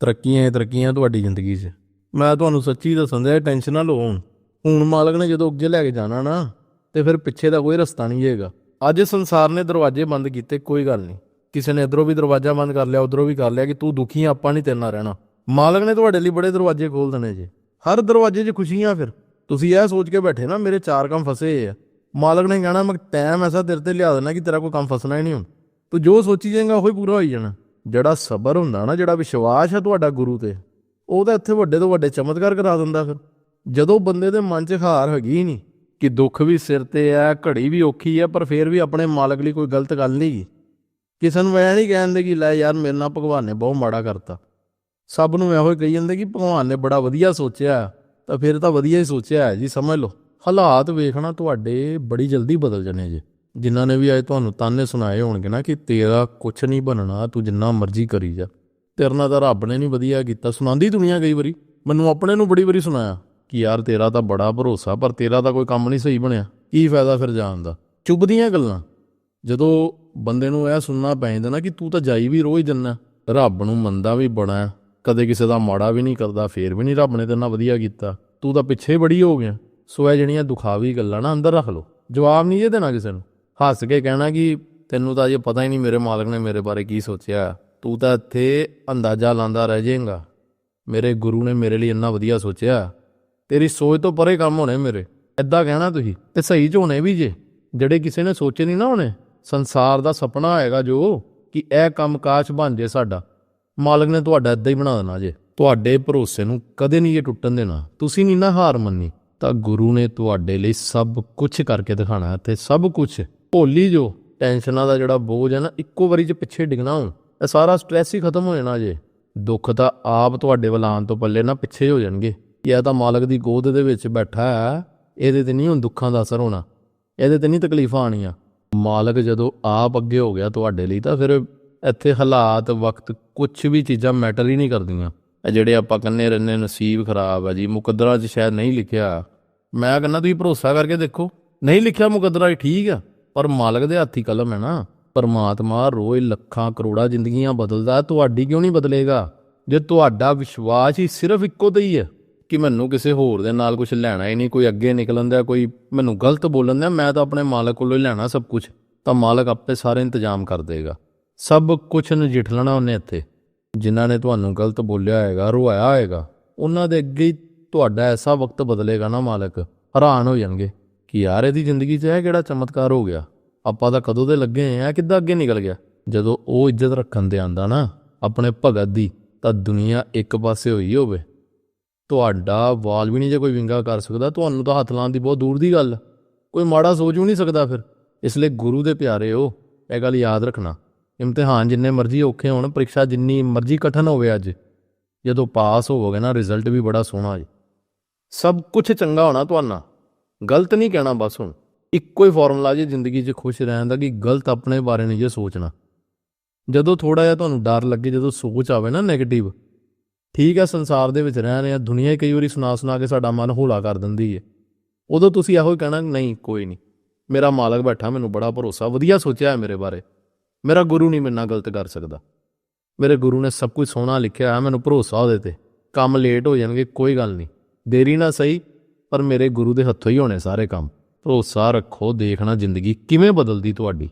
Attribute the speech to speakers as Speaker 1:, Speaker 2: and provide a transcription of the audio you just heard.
Speaker 1: ਤਰੱਕੀਆਂ ਹੀ ਤਰੱਕੀਆਂ ਤੁਹਾਡੀ ਜ਼ਿੰਦਗੀ 'ਚ। ਮੈਂ ਤੁਹਾਨੂੰ ਸੱਚੀ ਦੱਸਣ ਦੇ ਟੈਨਸ਼ਨ ਨਾ ਲਓ ਹੁਣ। ਹੁਣ ਮਾਲਕ ਨੇ ਜਦੋਂ ਅੱਗੇ ਲੈ ਕੇ ਜਾਣਾ ਨਾ ਤੇ ਫਿਰ ਪਿੱਛੇ ਦਾ ਕੋਈ ਰਸਤਾ ਨਹੀਂ ਹੈਗਾ। ਅੱਜ ਸੰਸਾਰ ਨੇ ਦਰਵਾਜ਼ੇ ਬੰਦ ਕੀਤੇ ਕੋਈ ਗੱਲ ਨਹੀਂ। ਕਿਸੇ ਨੇ ਇਧਰੋਂ ਵੀ ਦਰਵਾਜ਼ਾ ਬੰਦ ਕਰ ਲਿਆ ਉਧਰੋਂ ਵੀ ਕਰ ਲਿਆ ਕਿ ਤੂੰ ਦੁਖੀ ਆ, ਆਪਾਂ ਨਹੀਂ ਤੇਰੇ ਨਾਲ ਰਹਿਣਾ। ਮਾਲਕ ਨੇ ਤੁਹਾਡੇ ਲਈ ਬੜੇ ਦਰਵਾਜ਼ੇ ਖੋਲ ਦੇਣੇ ਜੇ। ਹਰ ਦਰਵਾਜ਼ੇ 'ਚ ਖੁਸ਼ੀਆਂ ਫਿਰ। ਤੁਸੀਂ ਇਹ ਸੋਚ ਕੇ ਬੈਠੇ ਨਾ ਮੇਰੇ ਚਾਰ ਕੰਮ ਫਸੇ ਹੋਏ ਆ। ਮਾਲਕ ਨੇ ਕਹਿਣਾ ਮੈਂ ਟਾਈਮ ਐਸਾ ਤੇਰੇ ਤੇ ਲਿਆ ਦੇਣਾ ਕਿ ਤੇਰਾ ਕੋਈ ਕੰਮ ਫਸਣਾ ਹੀ ਨਹੀਂ ਹੁਣ। ਤੂੰ ਜੋ ਸੋਚੀ ਜਾਏਗਾ ਉਹੀ ਪੂਰਾ ਹੋਈ ਜਾਣਾ। ਜਿਹੜਾ ਸਬਰ ਹੁੰਦਾ ਨਾ, ਜਿਹੜਾ ਵਿਸ਼ਵਾਸ ਹੈ ਤੁਹਾਡਾ ਗੁਰੂ ਤੇ, ਉਹ ਤਾਂ ਇੱਥੇ ਵੱਡੇ ਤੋਂ ਵੱਡੇ ਚਮਤਕਾਰ ਕਰਾ ਦਿੰਦਾ ਫਿਰ। ਜਦੋਂ ਬੰਦੇ ਦੇ ਮਨ 'ਚ ਹਾਰ ਹੈਗੀ ਨਹੀਂ, ਕਿ ਦੁੱਖ ਵੀ ਸਿਰ ਤੇ ਹੈ ਘੜੀ ਵੀ ਔਖੀ ਹੈ ਪਰ ਫਿਰ ਵੀ ਆਪਣੇ ਮਾਲਕ ਲਈ ਕੋਈ ਗਲਤ ਗੱਲ ਨਹੀਂ ਗੀ। ਕਿਸੇ ਨੂੰ ਐ ਨਹੀਂ ਕਹਿੰਦੇ ਕਿ ਲੈ ਯਾਰ, ਮੇਰੇ ਨਾਲ ਭਗਵਾਨ ਨੇ ਬਹੁਤ ਮਾੜਾ ਕਰਤਾ। ਸਭ ਨੂੰ ਇਹੋ ਹੀ ਕਹੀ ਜਾਂਦੇ ਕਿ ਭਗਵਾਨ ਨੇ ਬੜਾ ਵਧੀਆ ਸੋਚਿਆ, ਤਾਂ ਫਿਰ ਤਾਂ ਵਧੀਆ ਹੀ ਸੋਚਿਆ ਹੈ ਜੀ, ਸਮਝ ਲਓ। ਹਾਲਾਤ ਵੇਖਣਾ ਤੁਹਾਡੇ ਬੜੀ ਜਲਦੀ ਬਦਲ ਜਾਣੇ ਜੀ। ਜਿਨ੍ਹਾਂ ਨੇ ਵੀ ਅੱਜ ਤੁਹਾਨੂੰ ਤਾਨੇ ਸੁਣਾਏ ਹੋਣਗੇ ਨਾ ਕਿ ਤੇਰਾ ਕੁਛ ਨਹੀਂ ਬਣਨਾ, ਤੂੰ ਜਿੰਨਾ ਮਰਜ਼ੀ ਕਰੀ ਜਾ। ਤੇਰੇ ਨਾਲ ਤਾਂ ਰੱਬ ਨੇ ਨਹੀਂ ਵਧੀਆ ਕੀਤਾ। ਸੁਣਾਉਂਦੀ ਦੁਨੀਆ ਕਈ ਵਾਰੀ। ਮੈਨੂੰ ਆਪਣੇ ਨੂੰ ਬੜੀ ਵਾਰੀ ਸੁਣਾਇਆ ਕਿ ਯਾਰ ਤੇਰਾ ਤਾਂ ਬੜਾ ਭਰੋਸਾ, ਪਰ ਤੇਰਾ ਤਾਂ ਕੋਈ ਕੰਮ ਨਹੀਂ ਸਹੀ ਬਣਿਆ। ਕੀ ਫਾਇਦਾ ਫਿਰ ਜਾਣ ਦਾ? ਚੁੱਭਦੀਆਂ ਗੱਲਾਂ। ਜਦੋਂ ਬੰਦੇ ਨੂੰ ਇਹ ਸੁਣਨਾ ਪੈ ਜਾਂਦਾ ਨਾ ਕਿ ਤੂੰ ਤਾਂ ਜਾਈ ਵੀ ਰੋਜ਼ ਜੰਨਾ ਰੱਬ ਨੂੰ ਮੰਨਦਾ ਵੀ ਬੜਾ ਕਦੇ ਕਿਸੇ ਦਾ ਮਾੜਾ ਵੀ ਨਹੀਂ ਕਰਦਾ, ਫੇਰ ਵੀ ਨਹੀਂ ਰੱਬ ਨੇ ਤੇਰੇ ਵਧੀਆ ਕੀਤਾ। ਤੂੰ ਤਾਂ ਪਿੱਛੇ ਬੜੀ ਹੋ ਗਿਆ। ਸੋ ਇਹ ਜਿਹੜੀਆਂ ਦੁਖਾਵੀ ਗੱਲਾਂ ਨਾ ਅੰਦਰ ਰੱਖ ਲਓ। ਜਵਾਬ ਨਹੀਂ ਜੇ ਦੇਣਾ ਕਿਸੇ ਨੂੰ। ਹੱਸ ਕੇ ਕਹਿਣਾ ਕਿ ਤੈਨੂੰ ਤਾਂ ਅਜੇ ਪਤਾ ਹੀ ਨਹੀਂ ਮੇਰੇ ਮਾਲਕ ਨੇ ਮੇਰੇ ਬਾਰੇ ਕੀ ਸੋਚਿਆ। ਤੂੰ ਤਾਂ ਇੱਥੇ ਅੰਦਾਜ਼ਾ ਲਾਂਦਾ ਰਹਿ ਜਾਏਗਾ। ਮੇਰੇ ਗੁਰੂ ਨੇ ਮੇਰੇ ਲਈ ਇੰਨਾ ਵਧੀਆ ਸੋਚਿਆ। ਤੇਰੀ ਸੋਚ ਤੋਂ ਪਰੇ ਕੰਮ ਹੋਣੇ ਮੇਰੇ। ਐਦਾਂ ਕਹਿਣਾ ਤੁਸੀਂ। ਤੇ ਸਹੀ ਚ ਹੋਣੇ ਵੀ ਜੇ। ਜਿਹੜੇ ਕਿਸੇ ਨੇ ਸੋਚੇ ਨਹੀਂ ਨਾ ਹੋਣੇ। ਸੰਸਾਰ ਦਾ ਸੁਪਨਾ ਹੋਏਗਾ ਜੋ ਕਿ ਇਹ ਕੰਮ ਕਾਸ਼ ਬਣ ਜੇ ਸਾਡਾ। ਮਾਲਕ ਨੇ ਤੁਹਾਡਾ ਇਦਾਂ ਹੀ ਬਣਾ ਦੇਣਾ ਜੇ। ਤੁਹਾਡੇ ਭਰੋਸੇ ਨੂੰ ਕਦੇ ਨਹੀਂ ਇਹ ਟੁੱਟਣ ਦੇਣਾ। ਤੁਸੀਂ ਨਹੀਂ ਨਾ ਹਾਰ ਮੰਨੀ। ਤਾਂ ਗੁਰੂ ਨੇ ਤੁਹਾਡੇ ਲਈ ਸਭ ਕੁਝ ਕਰਕੇ ਦਿਖਾਣਾ। ਤੇ ਸਭ ਕੁਝ ਭੋਲੀ ਜੋ। ਟੈਨਸ਼ਨਾਂ ਦਾ ਜਿਹੜਾ ਬੋਝ ਹੈ ਨਾ, ਇੱਕੋ ਵਾਰੀ ਚ ਪਿੱਛੇ ਡਿੱਗਣਾ ਹੁਣ ਇਹ ਸਾਰਾ ਸਟ੍ਰੈਸ ਹੀ ਖਤਮ ਹੋ ਜਾਣਾ ਜੇ। ਦੁੱਖ ਤਾਂ ਆਪ ਤੁਹਾਡੇ ਵੱਲ ਆਉਣ ਤੋਂ ਪੱਲੇ ਨਾ ਪਿੱਛੇ ਹੋ ਜਾਣਗੇ। ਇਹ ਤਾਂ ਮਾਲਕ ਦੀ ਗੋਦ ਦੇ ਵਿੱਚ ਬੈਠਾ ਹੈ, ਇਹਦੇ ਤੇ ਨਹੀਂ ਹੁਣ ਦੁੱਖਾਂ ਦਾ ਅਸਰ ਹੋਣਾ। ਇਹਦੇ ਤੇ ਨਹੀਂ ਤਕਲੀਫਾਂ ਆਣੀਆਂ ਮਾਲਕ ਜਦੋਂ ਆਪ ਅੱਗੇ ਹੋ ਗਿਆ ਤੁਹਾਡੇ ਲਈ, ਤਾਂ ਫਿਰ ਇੱਥੇ ਹਾਲਾਤ, ਵਕਤ ਕੁਝ ਵੀ ਚੀਜ਼ਾਂ ਮੈਟਰ ਹੀ ਨਹੀਂ ਕਰਦੀਆਂ। ਇਹ ਜਿਹੜੇ ਆਪਾਂ ਕੰਨੇ ਰਹਿੰਦੇ ਨਸੀਬ ਖਰਾਬ ਹੈ ਜੀ, ਮੁਕੱਦਰਾਂ 'ਚ ਸ਼ਾਇਦ ਨਹੀਂ ਲਿਖਿਆ। ਮੈਂ ਕਹਿੰਦਾ ਤੁਸੀਂ ਭਰੋਸਾ ਕਰਕੇ ਦੇਖੋ। ਨਹੀਂ ਲਿਖਿਆ ਮੁਕੱਦਰਾ 'ਚ ਠੀਕ ਆ। ਪਰ ਮਾਲਕ ਦੇ ਹੱਥੀ ਕਲਮ ਹੈ ਨਾ, ਪਰਮਾਤਮਾ ਰੋਜ਼ ਲੱਖਾਂ ਕਰੋੜਾਂ ਜ਼ਿੰਦਗੀਆਂ ਬਦਲਦਾ, ਤੁਹਾਡੀ ਕਿਉਂ ਨਹੀਂ ਬਦਲੇਗਾ? ਜੇ ਤੁਹਾਡਾ ਵਿਸ਼ਵਾਸ ਹੀ ਸਿਰਫ ਇੱਕੋ ਤੇ ਹੀ ਹੈ ਕਿ ਮੈਨੂੰ ਕਿਸੇ ਹੋਰ ਦੇ ਨਾਲ ਕੁਝ ਲੈਣਾ ਹੀ ਨਹੀਂ, ਕੋਈ ਅੱਗੇ ਨਿਕਲਣ ਦਾ ਕੋਈ ਮੈਨੂੰ ਗਲਤ ਬੋਲਣ ਦਾ ਮੈਂ ਤਾਂ ਆਪਣੇ ਮਾਲਕ ਕੋਲੋਂ ਹੀ ਲੈਣਾ ਸਭ ਕੁਝ ਤਾਂ ਮਾਲਕ ਆਪੇ ਸਾਰੇ ਇੰਤਜ਼ਾਮ ਕਰ ਦੇਗਾ। ਸਭ ਕੁਝ ਨਜਿੱਠ ਲੈਣਾ ਉਹਨੇ ਇੱਥੇ। ਜਿਨ੍ਹਾਂ ਨੇ ਤੁਹਾਨੂੰ ਗਲਤ ਬੋਲਿਆ ਹੋਏਗਾ ਰੁਆਇਆ ਹੋਏਗਾ, ਉਹਨਾਂ ਦੇ ਅੱਗੇ ਹੀ ਤੁਹਾਡਾ ਐਸਾ ਵਕਤ ਬਦਲੇਗਾ ਨਾ ਮਾਲਕ, ਹੈਰਾਨ ਹੋ ਜਾਣਗੇ। ਕਿ ਯਾਰ ਇਹਦੀ ਜ਼ਿੰਦਗੀ 'ਚ ਇਹ ਕਿਹੜਾ ਚਮਤਕਾਰ ਹੋ ਗਿਆ? ਆਪਾਂ ਤਾਂ ਕਦੋਂ ਦੇ ਲੱਗੇ ਆ? ਕਿੱਦਾਂ ਅੱਗੇ ਨਿਕਲ ਗਿਆ? ਜਦੋਂ ਉਹ ਇੱਜ਼ਤ ਰੱਖਣ ਤੇ ਆਂਦਾ ਨਾ, ਆਪਣੇ ਭਗਤ ਦੀ, ਤਾਂ ਦੁਨੀਆ ਇੱਕ ਪਾਸੇ ਹੋਈ ਹੋਵੇ। ਤੁਹਾਡਾ ਵਾਲ ਵੀ ਨਹੀਂ ਜੇ ਕੋਈ ਵਿੰਗਾ ਕਰ ਸਕਦਾ। ਤੁਹਾਨੂੰ ਤਾਂ ਹੱਥ ਲਾਉਣ ਦੀ ਬਹੁਤ ਦੂਰ ਦੀ ਗੱਲ। ਕੋਈ ਮਾੜਾ ਸੋਚ ਵੀ ਨਹੀਂ ਸਕਦਾ ਫਿਰ। ਇਸ ਲਈ ਗੁਰੂ ਦੇ ਪਿਆਰੇ ਹੋ ਇਹ ਗੱਲ ਯਾਦ ਰੱਖਣਾ। ਇਮਤਿਹਾਨ ਜਿੰਨੇ ਮਰਜ਼ੀ ਔਖੇ ਹੋਣ, ਪ੍ਰੀਖਿਆ ਜਿੰਨੀ ਮਰਜ਼ੀ ਕਠਨ ਹੋਵੇ ਅੱਜ। ਜਦੋਂ ਪਾਸ ਹੋਵੋਗੇ ਨਾ ਰਿਜ਼ਲਟ ਵੀ ਬੜਾ ਸੋਹਣਾ ਜੀ। ਸਭ ਕੁਝ ਚੰਗਾ ਹੋਣਾ ਤੁਹਾਨੂੰ ਗਲਤ ਨਹੀਂ ਕਹਿਣਾ ਬਸ ਹੁਣ। ਇੱਕੋ ਹੀ ਫਾਰਮੂਲਾ ਜੇ ਜ਼ਿੰਦਗੀ 'ਚ ਖੁਸ਼ ਰਹਿਣ ਦਾ ਕਿ ਗਲਤ ਆਪਣੇ ਬਾਰੇ ਨਹੀਂ ਜੇ ਸੋਚਣਾ। ਜਦੋਂ ਥੋੜਾ ਜਿਹਾ ਤੁਹਾਨੂੰ ਡਰ ਲੱਗੇ, ਜਦੋਂ ਸੋਚ ਆਵੇ ਨਾ 네ਗੇਟਿਵ ਠੀਕ ਹੈ ਸੰਸਾਰ ਦੇ ਵਿੱਚ ਰਹਿ ਰਹੇ ਆ, ਦੁਨੀਆ ਕਈ ਵਾਰੀ ਸੁਣਾ ਸੁਣਾ ਕੇ ਸਾਡਾ ਮਨ ਹੌਲਾ ਕਰ ਦਿੰਦੀ ਹੈ ਉਦੋਂ ਤੁਸੀਂ ਇਹੋ ਹੀ ਕਹਿਣਾ, ਨਹੀਂ, ਕੋਈ ਨਹੀਂ। ਮੇਰਾ ਮਾਲਕ ਬੈਠਾ, ਮੈਨੂੰ ਬੜਾ ਭਰੋਸਾ, ਵਧੀਆ ਸੋਚਿਆ ਹੈ ਮੇਰੇ ਬਾਰੇ। ਮੇਰਾ ਗੁਰੂ ਨਹੀਂ ਮੇਰੇ ਨਾਲ ਗਲਤ ਕਰ ਸਕਦਾ। ਮੇਰੇ ਗੁਰੂ ਨੇ ਸਭ ਕੁਝ ਸੋਹਣਾ ਲਿਖਿਆ ਹੈ ਮੈਨੂੰ ਭਰੋਸਾ ਉਹਦੇ ਤੇ। ਕੰਮ ਲੇਟ ਹੋ ਜਾਣਗੇ, ਕੋਈ ਗੱਲ ਨਹੀਂ। ਦੇਰੀ ਨਾ ਸਹੀ ਪਰ ਮੇਰੇ ਗੁਰੂ ਦੇ ਹੱਥੋਂ ਹੀ ਹੋਣੇ ਸਾਰੇ ਕੰਮ। ਭਰੋਸਾ ਰੱਖੋ, ਦੇਖਣਾ ਜ਼ਿੰਦਗੀ ਕਿਵੇਂ ਬਦਲਦੀ ਤੁਹਾਡੀ।